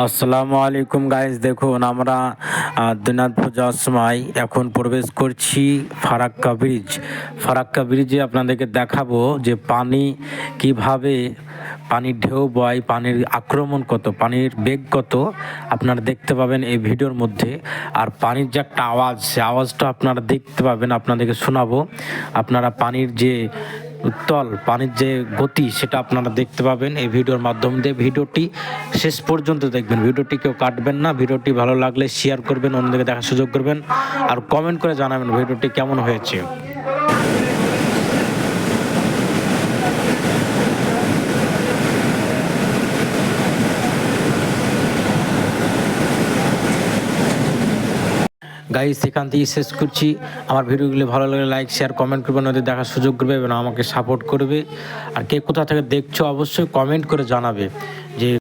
আসসালামু আলাইকুম গাইজ দেখুন আমরা দিনাজপুর যাওয়ার সময় এখন প্রবেশ করছি ফারাক্কা ব্রিজ। ফারাক্কা ব্রিজে আপনাদেরকে দেখাবো যে পানি কীভাবে পানির ঢেউ বয়, পানির আক্রমণ কত, পানির বেগ কত, আপনারা দেখতে পাবেন এই ভিডিওর মধ্যে। আর পানির যে একটা আওয়াজ, সে আওয়াজটা আপনারা দেখতে পাবেন, আপনাদেরকে শোনাবো। আপনারা পানির যে উত্তল পানির যে গতি সেটা আপনারা দেখতে পাবেন এই ভিডিওর মাধ্যম দিয়ে। ভিডিওটি শেষ পর্যন্ত দেখবেন। ভিডিওটি কেউ কাটবেন না। ভিডিওটি ভালো লাগলে শেয়ার করবেন, অন্যদিকে দেখার সুযোগ করবেন। আর কমেন্ট করে জানাবেন ভিডিওটি কেমন হয়েছে। গাইজ সেখান থেকে শেষ করছি। আমার ভিডিওগুলো ভালো লাগলে লাইক শেয়ার কমেন্ট করবে ওদের দেখার সুযোগ করবে এবং আমাকে সাপোর্ট করবে। আর কে কোথা থেকে দেখছ, অবশ্যই কমেন্ট করে জানাবে যে